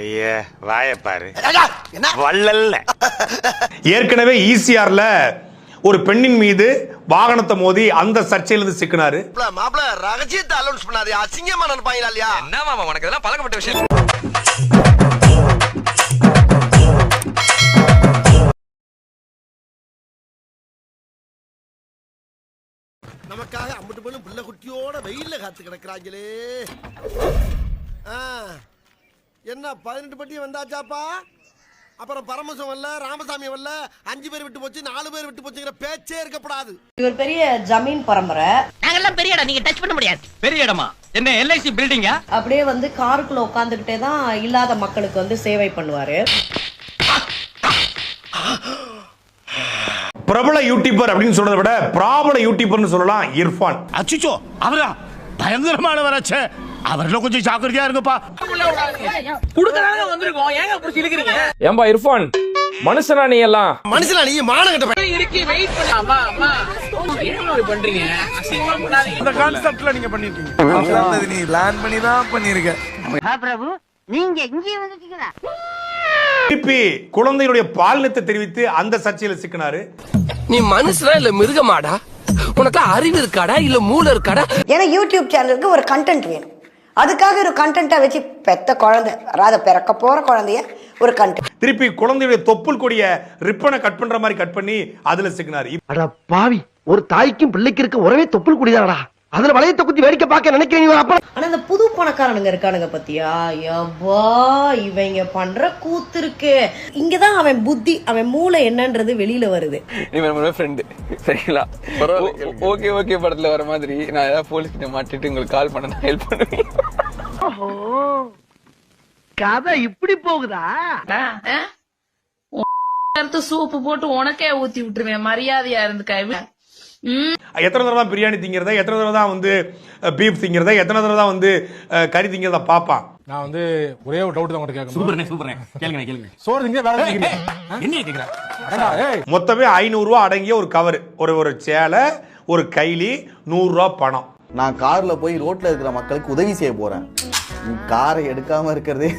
ஐயா வாய பாரு. என்ன? வள்ளல்ல. ஏற்கனவே ஈசிஆர்ல ஒரு பெண்ணின் மீது வாகனத்தை மோதி அந்த சர்ச்சையிலிருந்து சிக்கினாரு. மாப்பிள ரகசியத்தை அலௌன்ஸ் பண்ணாதே அசிங்கமா நினைப்பாங்களா இல்லையா? என்ன மாமா உனக்கு இதெல்லாம் பழக்கப்பட்ட விஷயம். நமக்காக அம்பட்டு பொண்ணு பிள்ளை குட்டியோட வெயில்ல காத்து கிடக்குறாங்களே. ஆ, என்ன பதினெட்டு பட்டி வந்தாச்சாப்பா? அப்புறம் பரமசம் வரல ராமசாமி வரல அஞ்சு பேர் விட்டு போச்சு நாலு பேர் விட்டு போச்சுங்கிற பேச்சே இருக்கப்படாது இவர் பெரிய ஜமீன் பரம்பரை. நாங்கெல்லாம் பெரிய இடம் நீங்க டச் பண்ண முடியாது. பெரிய இடமா? என்ன எல்ஐசி பில்டிங்கா அப்படியே வந்து காருக்குள்ள உட்காந்துக்கிட்டே தான் இல்லாத மக்களுக்கு வந்து சேவை பண்ணுவாரு. பிரபல யூடியூபர் அப்படின்னு சொல்றதை விட பிராபல யூடியூபர்னு சொல்லலாம் இர்ஃபான். அச்சுச்சோ அவரா? பயங்கரமானவராச்சே அவர்ல கொஞ்சம் ஜாக்கிரதையா இருங்கப்பா. ஏம்பா இர்ஃபான்? மனுஷனா நீ எல்லாம் மனுஷனா நீ மானகட்ட பையன். இந்த கான்செப்ட்ல நீங்க பண்ணிருக்கீங்க. நீ பிளான் பண்ணி தான் பண்ணிருக்க பிரபு நீங்க இங்கே வந்துட்டீங்களா? திருப்பி குழந்தையுடைய பாலினத்தை தெரிவித்து அந்த சர்ச்சையில சிக்கினாரு. நீ மனுஷனா இல்ல மிருகமாடா? உனக்கு அறிவு இருக்காடா? இல்ல மூளை இருக்காடா? ஏன்னா யூடியூப் சேனலுக்கு ஒரு கண்டென்ட் வேணும். அதுக்காக ஒரு கண்டென்ட்டா வச்சு பெத்த குழந்தை அதாவது பிறக்க போற குழந்தைய ஒரு கண்டென்ட் திருப்பி குழந்தையுடைய தொப்புள் கொடிய ரிப்பனை கட் பண்ற மாதிரி கட் பண்ணி அதுல சிக்கினாரு. அட பாவி ஒரு தாய்க்கும் பிள்ளைக்கு இருக்க உறவே தொப்புள் குடிதானடா? அதுல வளையத்தை குத்தி வேடிக்கை பார்க்க நினைக்கிறீங்க அப்ப ஆனா இந்த புது பணக்காரனுங்க இருக்கானுங்க பத்தியா? யப்பா இவங்க பண்ற கூத்து இருக்கு இங்கதான் அவன் புத்தி அவன் மூளை என்னன்றது வெளியில வருது. ஃப்ரெண்டு சரிங்களா? ஓகே ஓகே படத்துல வர மாதிரி நான் ஏதாவது போலீஸ் கிட்ட மாட்டிட்டு உங்களுக்கு கால் பண்ண நான் ஹெல்ப் பண்ணுவேன் கதை இப்படி போகுதா? சூப்பு போட்டு உனக்கே ஊத்தி விட்டுருவேன். மரியாதையா இருந்துக்க எத்தனை தடவை தான் பிரியாணி திங்கிறத எத்தனை தடவை தான் வந்து பீஃப் திங்கிறத எத்தனை தடவை தான் வந்து கறி திங்கிறத பார்ப்பான் நான் வந்து ஒரே ஒரு டவுட் தான் உங்ககிட்ட கேட்கணும். சூப்பர்ண்ணே சூப்பர்ண்ணே கேளுங்க கேளுங்க சோறு திங்க திங்கிறீங்க என்ன கேக்குற? ஏய். மொத்தமே ஐநூறுரூவா அடங்கிய ஒரு கவர் ஒரு ஒரு சேலை ஒரு கைலி நூறுரூவா பணம். நான் கார்ல போய் ரோட்ல இருக்கிற மக்களுக்கு உதவி செய்ய போறேன். நீ காரை எடுக்காம இருக்கிறதே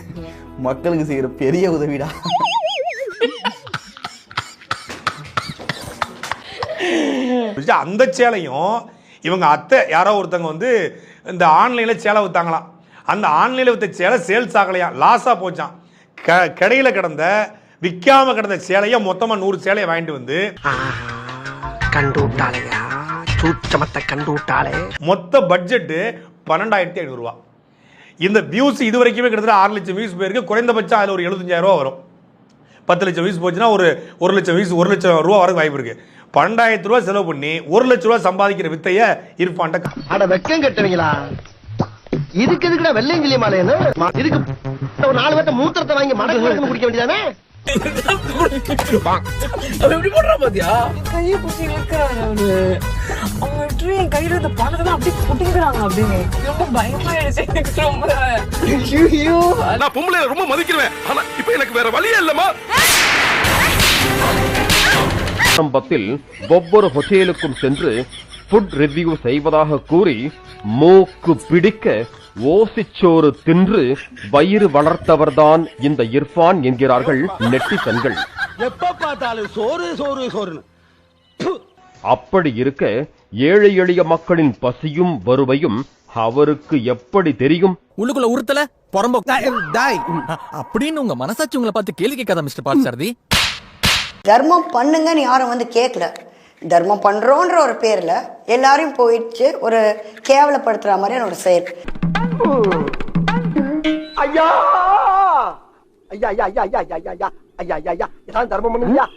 மக்களுக்கு செய்யற பெரிய உதவிடா. புரியுதா? அந்த சேலையும் இவங்க அத்தை யாரோ ஒருத்தவங்க வந்து இந்த ஆன்லைனில் சேலை விற்றாங்களாம் அந்த ஆன்லைனில் விற்ற சேலை சேல்ஸ் ஆகலையாம் லாஸாக போச்சான் க கடையில் கிடந்த விற்காம கிடந்த சேலையை மொத்தமாக நூறு சேலையை வாங்கிட்டு வந்து கண்டு விட்டாளையா சூச்சமத்தை கண்டு விட்டாளே மொத்த பட்ஜெட்டு பன்னெண்டாயிரத்தி ஐநூறுரூவா இந்த வியூஸ் இது வரைக்குமே கிட்டத்தட்ட ஆறு லட்சம் வியூஸ் போயிருக்கு. குறைந்தபட்சம் அதில் ஒரு எழுபத்தஞ்சாயிரம் ரூபா வரும். பத்து லட்சம் வியூஸ் போச்சுன்னா ஒரு ஒரு லட்சம் வியூஸ் ஒரு லட்சம் ரூபா வரைக்கும் வாய்ப்பு இருக்கு. பன்னெண்டாயிரத்து ரூபாய் செலவு பண்ணி ஒரு லட்ச ரூபாய் சம்பாதிக்கிற வித்தைய இருப்பான்ட்ட அட வெக்கம் கட்டுவீங்களா? இதுக்கு எதுக்குடா வெள்ளையும் கிளியமாலையனு இதுக்கு ஒரு நாலு பேர்த்த மூத்திரத்தை வாங்கி மடக்கு குடிக்க வேண்டியதானே? ரொம்ப மதிக்கிறேன். ஆனா இப்ப எனக்கு வேற வழியே இல்லமா ஆரம்பத்தில் ஒவ்வொரு ஹோட்டலுக்கும் சென்று ஃபுட் ரிவ்யூ செய்வதாக கூறி மூக்கு பிடிக்க ஓசிச்சோறு தின்று வயிறு வளர்த்தவர்தான் இந்த இர்ஃபான் என்கிறார்கள் நெட்டிசன்கள். எப்ப பார்த்தாலும் சோறு சோறு சோறுன்னு. அப்படி இருக்க ஏழை எளிய மக்களின் பசியும் வறுமையும் அவருக்கு எப்படி தெரியும்? உள்ளுக்குள்ள உறுத்தல புறம்போ. அப்படின்னு உங்க மனசாட்சி உங்களை பார்த்து கேள்வி கேட்காத மிஸ்டர் பார்த்தசாரதி தர்மம் பண்ணுங்கன்னு யாரும் வந்து கேட்கல தர்மம் பண்றோன்ற ஒரு பேர்ல எல்லாரையும் போயிடுச்சு ஒரு கேவலப்படுத்துற மாதிரியான ஒரு செயல் ஐயா ஐயா ஐயா ஐயா ஐயா ஐயா ஐயா ஐயா ஐயா ஐயா ஐயா தர்மம் பண்ணுங்கய்யா